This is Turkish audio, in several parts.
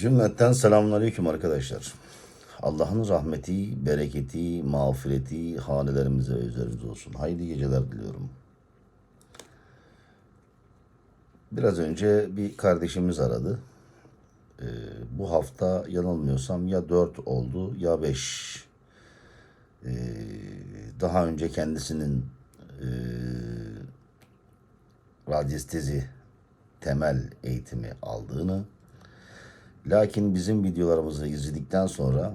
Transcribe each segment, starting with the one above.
Cümletten selamünaleyküm arkadaşlar. Allah'ın rahmeti, bereketi, mağfireti hanelerimize ve üzerimize olsun. Hayırlı geceler diliyorum. Biraz önce bir kardeşimiz aradı. Ee, bu hafta yanılmıyorsam ya 4 oldu ya 5. Ee, daha önce kendisinin e, radyestezi temel eğitimi aldığını Lakin bizim videolarımızı izledikten sonra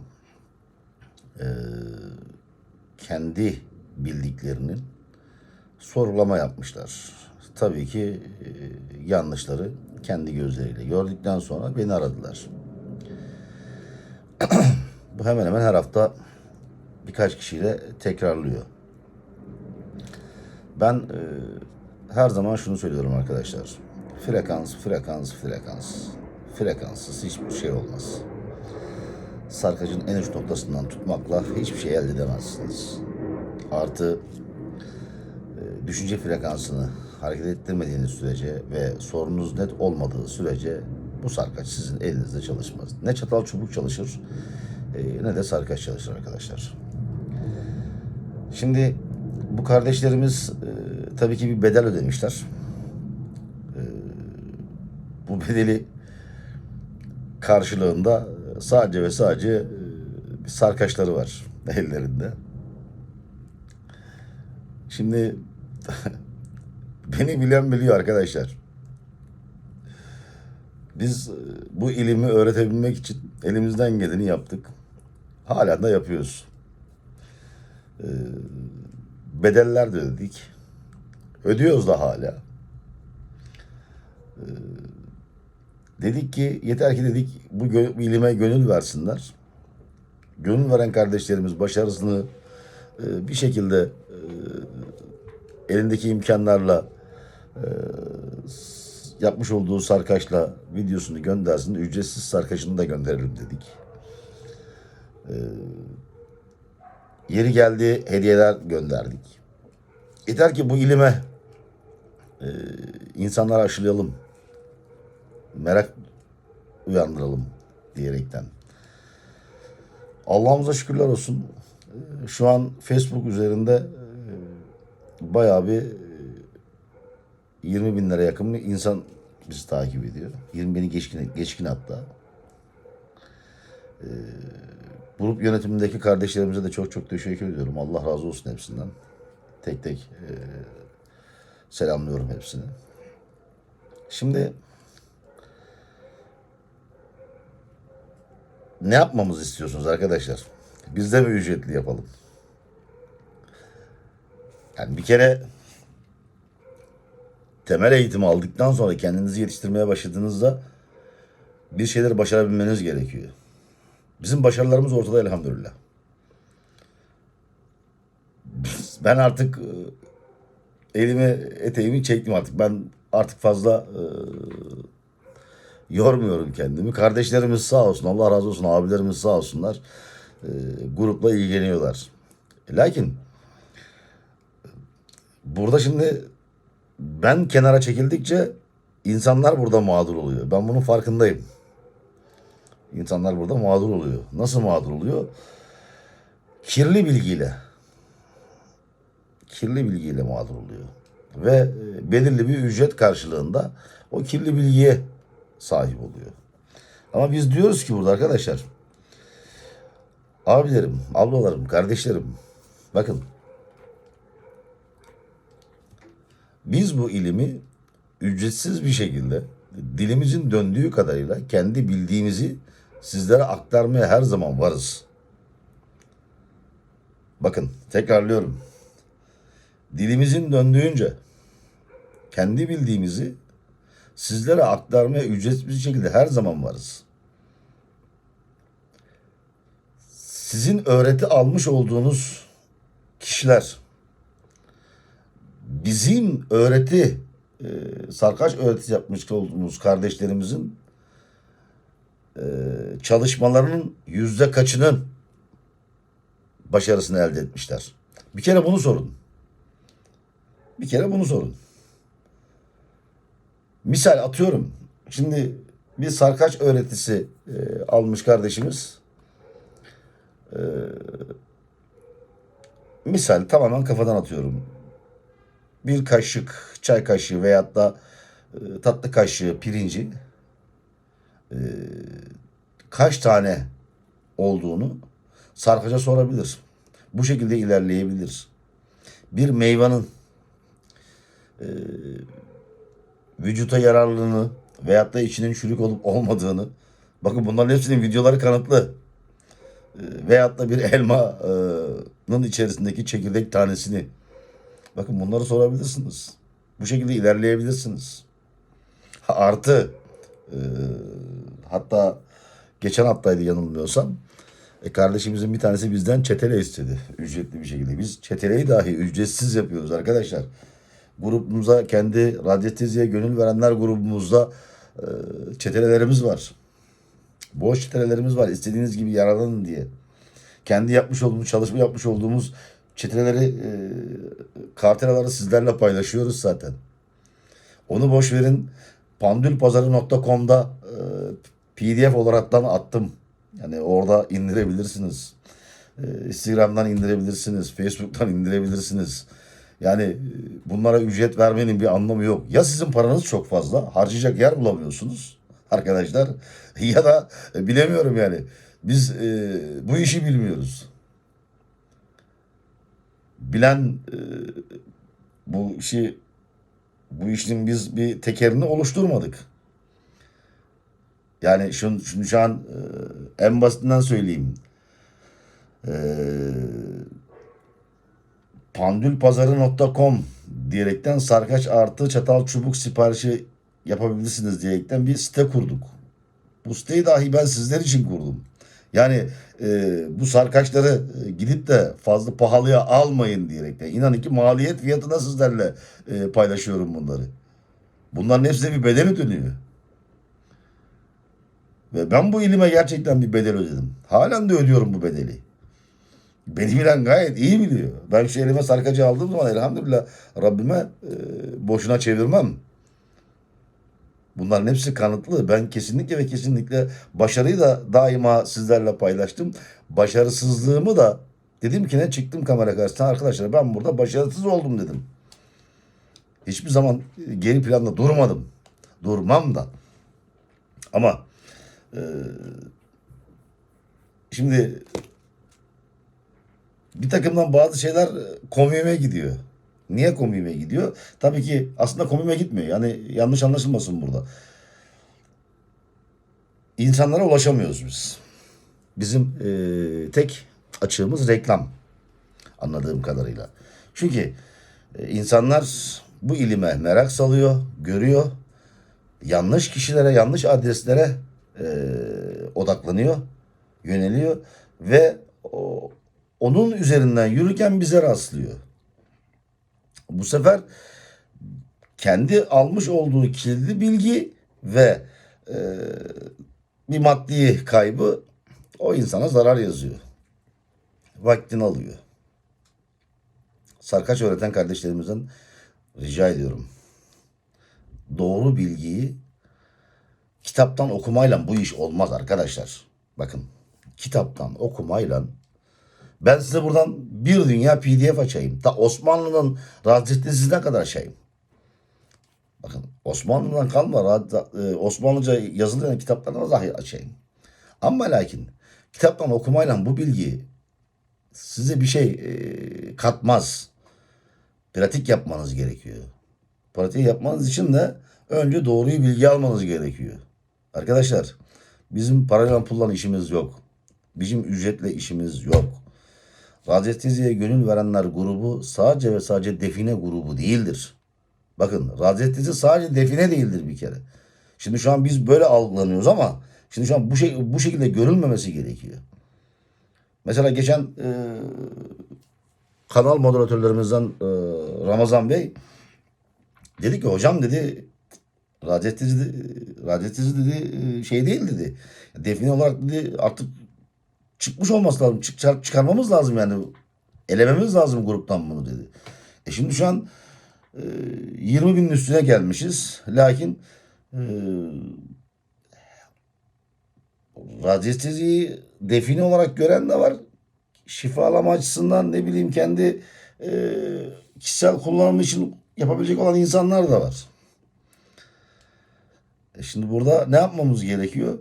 e, kendi bildiklerinin sorulama yapmışlar. Tabii ki e, yanlışları kendi gözleriyle gördükten sonra beni aradılar. Bu hemen hemen her hafta birkaç kişiyle tekrarlıyor. Ben e, her zaman şunu söylüyorum arkadaşlar. Frekans, frekans, frekans. Frekanssız hiçbir şey olmaz. Sarkacın en uç noktasından tutmakla hiçbir şey elde edemezsiniz. Artı e, düşünce frekansını hareket ettirmediğiniz sürece ve sorunuz net olmadığı sürece bu sarkaç sizin elinizde çalışmaz. Ne çatal çubuk çalışır e, ne de sarkaç çalışır arkadaşlar. Şimdi bu kardeşlerimiz e, tabii ki bir bedel ödemişler. Bu bedeli karşılığında sadece ve sadece e, sarkaçları var ellerinde. Şimdi beni bilen biliyor arkadaşlar. Biz e, bu ilimi öğretebilmek için elimizden geleni yaptık. Hala da yapıyoruz. Bedeller de ödedik. Ödüyoruz da hala. Dedik ki yeter ki dedik bu ilime gönül versinler. Gönül veren kardeşlerimiz başarısını e, bir şekilde e, elindeki imkanlarla e, yapmış olduğu sarkaçla videosunu göndersin. Ücretsiz sarkaçını da gönderelim dedik. E, yeri geldi hediyeler gönderdik. Yeter ki bu ilime e, insanları aşılayalım. Merak uyandıralım diyerekten. Allah'ımıza şükürler olsun. E, Şu an Facebook üzerinde e, bayağı bir e, 20 binlere yakın bir insan bizi takip ediyor. 20 bini geçkin, geçkin hatta. E, grup yönetimindeki kardeşlerimize de çok çok teşekkür ediyorum. Allah razı olsun hepsinden. Tek tek e, selamlıyorum hepsini. Şimdi ne yapmamızı istiyorsunuz arkadaşlar? Biz de mi ücretli yapalım? Yani bir kere temel eğitimi aldıktan sonra kendinizi yetiştirmeye başladığınızda bir şeyleri başarabilmeniz gerekiyor. Bizim başarılarımız ortada elhamdülillah. Ben artık e, elimi eteğimi çektim artık. Ben artık fazla e, yormuyorum kendimi. Kardeşlerimiz sağ olsun, Allah razı olsun, abilerimiz sağ olsunlar. e, grupla ilgileniyorlar. Lakin burada şimdi ben kenara çekildikçe insanlar burada mağdur oluyor. Ben bunun farkındayım. İnsanlar burada mağdur oluyor. Nasıl mağdur oluyor? Kirli bilgiyle. Kirli bilgiyle mağdur oluyor. Ve e, belirli bir ücret karşılığında o kirli bilgiye sahip oluyor. Ama biz diyoruz ki burada arkadaşlar abilerim, ablalarım, kardeşlerim bakın biz bu ilimi ücretsiz bir şekilde dilimizin döndüğü kadarıyla kendi bildiğimizi sizlere aktarmaya her zaman varız. Bakın tekrarlıyorum. Dilimizin döndüğünce kendi bildiğimizi sizlere aktarmaya ücretsiz şekilde her zaman varız. Sizin öğreti almış olduğunuz kişiler bizim öğreti e, sarkaç öğretisi yapmış olduğumuz kardeşlerimizin e, çalışmalarının yüzde kaçının başarısını elde etmişler. Bir kere bunu sorun. Bir kere bunu sorun. Misal atıyorum. Şimdi bir sarkaç öğretisi e, almış kardeşimiz. E, misal tamamen kafadan atıyorum. Bir kaşık çay kaşığı veyahut da e, tatlı kaşığı pirinci e, kaç tane olduğunu sarkaca sorabilir. Bu şekilde ilerleyebilir. Bir meyvanın e, vücuta yararlılığını veyahut da içinin çürük olup olmadığını bakın bunların hepsinin videoları kanıtlı. E, veyahut da bir elmanın içerisindeki çekirdek tanesini bakın bunları sorabilirsiniz. Bu şekilde ilerleyebilirsiniz. Artı e, hatta geçen haftaydı yanılmıyorsam e, kardeşimizin bir tanesi bizden çetele istedi. Ücretli bir şekilde. Biz çeteleyi dahi ücretsiz yapıyoruz arkadaşlar. Grubumuza kendi radyoteziye gönül verenler grubumuzda e, çetelelerimiz var. Boş çetelerimiz var. İstediğiniz gibi yararlanın diye. Kendi yapmış olduğumuz, çalışma yapmış olduğumuz çeteleri, e, kartelaları sizlerle paylaşıyoruz zaten. Onu boş verin. Pandülpazarı.com'da e, PDF olaraktan attım. Yani orada indirebilirsiniz. E, Instagram'dan indirebilirsiniz. Facebook'tan indirebilirsiniz. Yani e, bunlara ücret vermenin bir anlamı yok. Ya sizin paranız çok fazla, harcayacak yer bulamıyorsunuz arkadaşlar. Ya da e, bilemiyorum yani. Biz e, bu işi bilmiyoruz. Bilen e, bu işi bu işin biz bir tekerini oluşturmadık. Yani şunu, şunu şu an e, en basitinden söyleyeyim. E, pandülpazarı.com diyerekten sarkaç artı çatal çubuk siparişi yapabilirsiniz diyerekten bir site kurduk. Bu siteyi dahi ben sizler için kurdum. Yani e, bu sarkaçları e, gidip de fazla pahalıya almayın diyerekten. İnanın ki maliyet fiyatına sizlerle e, paylaşıyorum bunları. Bunların hepsine bir bedeli dönüyor. Ve ben bu ilime gerçekten bir bedel ödedim. Halen de ödüyorum bu bedeli. Beni bilen gayet iyi biliyor. Ben şu elime sarkacı aldığım zaman elhamdülillah Rabbime e, boşuna çevirmem. Bunların hepsi kanıtlı. Ben kesinlikle ve kesinlikle başarıyı da daima sizlerle paylaştım. Başarısızlığımı da dedim ki ne çıktım kamera karşısına arkadaşlar ben burada başarısız oldum dedim. Hiçbir zaman geri planda durmadım. Durmam da. Ama e, şimdi bir takımdan bazı şeyler komiğime gidiyor. Niye komiğime gidiyor? Tabii ki aslında komiğime gitmiyor. Yani yanlış anlaşılmasın burada. İnsanlara ulaşamıyoruz biz. Bizim e, tek açığımız reklam anladığım kadarıyla. Çünkü e, insanlar bu ilime merak salıyor, görüyor. Yanlış kişilere, yanlış adreslere e, odaklanıyor, yöneliyor ve o, onun üzerinden yürürken bize rastlıyor. Bu sefer kendi almış olduğu kilitli bilgi ve e, bir maddi kaybı o insana zarar yazıyor. Vaktini alıyor. Sarkaç öğreten kardeşlerimizden rica ediyorum. Doğru bilgiyi kitaptan okumayla bu iş olmaz arkadaşlar. Bakın kitaptan okumayla ben size buradan bir dünya PDF açayım. Ta Osmanlı'nın radyetesine kadar açayım. Bakın Osmanlı'dan kalma e, Osmanlıca yazılı kitaplarına dahi açayım. Ama lakin kitaptan okumayla bu bilgi size bir şey e, katmaz. Pratik yapmanız gerekiyor. Pratik yapmanız için de önce doğruyu bilgi almanız gerekiyor. Arkadaşlar bizim parayla pulla işimiz yok. Bizim ücretle işimiz yok. Radyoteziye gönül verenler grubu sadece ve sadece define grubu değildir. Bakın radyotezi sadece define değildir bir kere. Şimdi şu an biz böyle algılanıyoruz ama şimdi şu an bu şey bu şekilde görülmemesi gerekiyor. Mesela geçen e, kanal moderatörlerimizden e, Ramazan Bey dedi ki hocam dedi radyotezi radyotezi dedi e, şey değil dedi. Define olarak dedi artık çıkmış olması lazım. Çık, çıkarmamız lazım yani. Elememiz lazım gruptan bunu dedi. E şimdi şu an e, 20 binin üstüne gelmişiz. Lakin e, radyesteziyi define olarak gören de var. Şifalama açısından ne bileyim kendi e, kişisel kullanımı için yapabilecek olan insanlar da var. E şimdi burada ne yapmamız gerekiyor?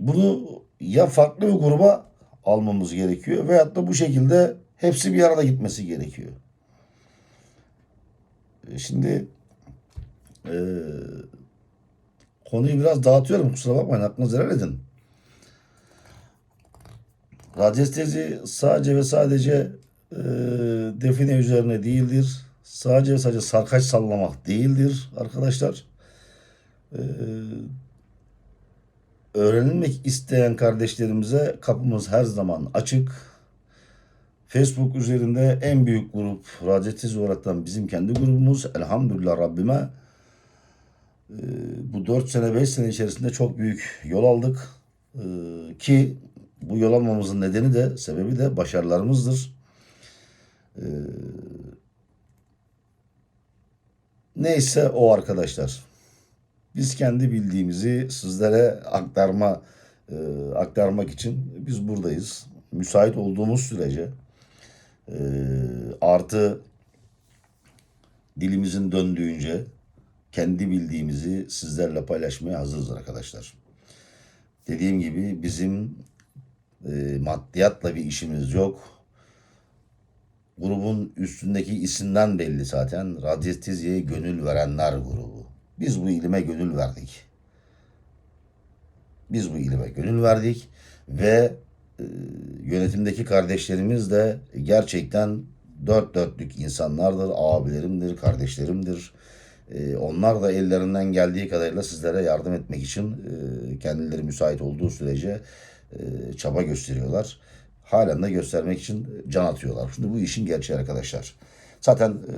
Bunu ya farklı bir gruba almamız gerekiyor veyahut da bu şekilde hepsi bir arada gitmesi gerekiyor. E Şimdi e, konuyu biraz dağıtıyorum kusura bakmayın aklınızı helal edin. Radyestezi sadece ve sadece e, define üzerine değildir. Sadece ve sadece sarkaç sallamak değildir arkadaşlar. E, öğrenilmek isteyen kardeşlerimize kapımız her zaman açık. Facebook üzerinde en büyük grup Radyestezi olaraktan bizim kendi grubumuz. Elhamdülillah Rabbime e, bu 4 sene 5 sene içerisinde çok büyük yol aldık. E, ki bu yol almamızın nedeni de sebebi de başarılarımızdır. E, neyse o arkadaşlar. Biz kendi bildiğimizi sizlere aktarma e, aktarmak için biz buradayız. Müsait olduğumuz sürece e, artı dilimizin döndüğünce kendi bildiğimizi sizlerle paylaşmaya hazırız arkadaşlar. Dediğim gibi bizim e, maddiyatla bir işimiz yok. Grubun üstündeki isimden belli zaten. Radyesteziye gönül verenler grubu. Biz bu ilime gönül verdik. Biz bu ilime gönül verdik ve e, yönetimdeki kardeşlerimiz de gerçekten dört dörtlük insanlardır, abilerimdir, kardeşlerimdir. E, onlar da ellerinden geldiği kadarıyla sizlere yardım etmek için e, kendileri müsait olduğu sürece e, çaba gösteriyorlar. Halen de göstermek için can atıyorlar. Şimdi bu işin gerçeği arkadaşlar. Zaten e,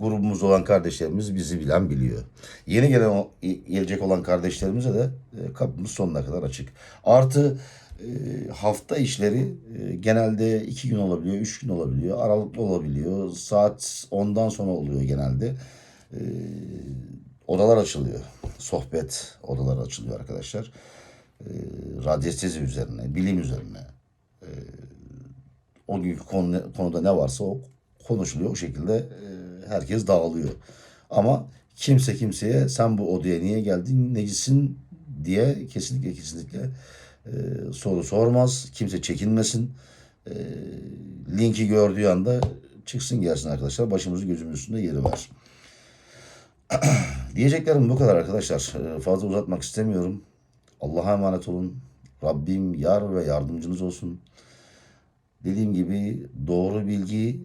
grubumuz olan kardeşlerimiz bizi bilen biliyor. Yeni gelen gelecek olan kardeşlerimize de e, kapımız sonuna kadar açık. Artı e, hafta işleri e, genelde iki gün olabiliyor, üç gün olabiliyor, aralıklı olabiliyor. Saat 10'dan sonra oluyor genelde. E, odalar açılıyor. Sohbet odaları açılıyor arkadaşlar. E, radyestezi üzerine, bilim üzerine. E, o günkü konu, konuda ne varsa o konuşuluyor. O şekilde e, herkes dağılıyor. Ama kimse kimseye sen bu odaya niye geldin, necisin diye kesinlikle kesinlikle e, soru sormaz. Kimse çekinmesin. E, linki gördüğü anda çıksın gelsin arkadaşlar. Başımızı gözümüzün üstünde yeri var. Diyeceklerim bu kadar arkadaşlar. E, Fazla uzatmak istemiyorum. Allah'a emanet olun. Rabbim yar ve yardımcınız olsun. Dediğim gibi doğru bilgi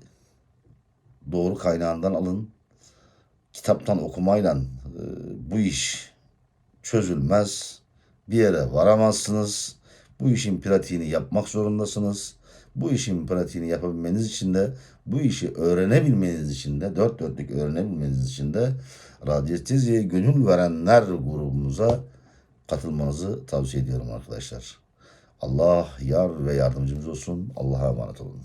doğru kaynağından alın. Kitaptan okumayla e, bu iş çözülmez. Bir yere varamazsınız. Bu işin pratiğini yapmak zorundasınız. Bu işin pratiğini yapabilmeniz için de, bu işi öğrenebilmeniz için de, dört dörtlük öğrenebilmeniz için de radyesteziye gönül verenler grubumuza katılmanızı tavsiye ediyorum arkadaşlar. Allah yar ve yardımcımız olsun. Allah'a emanet olun.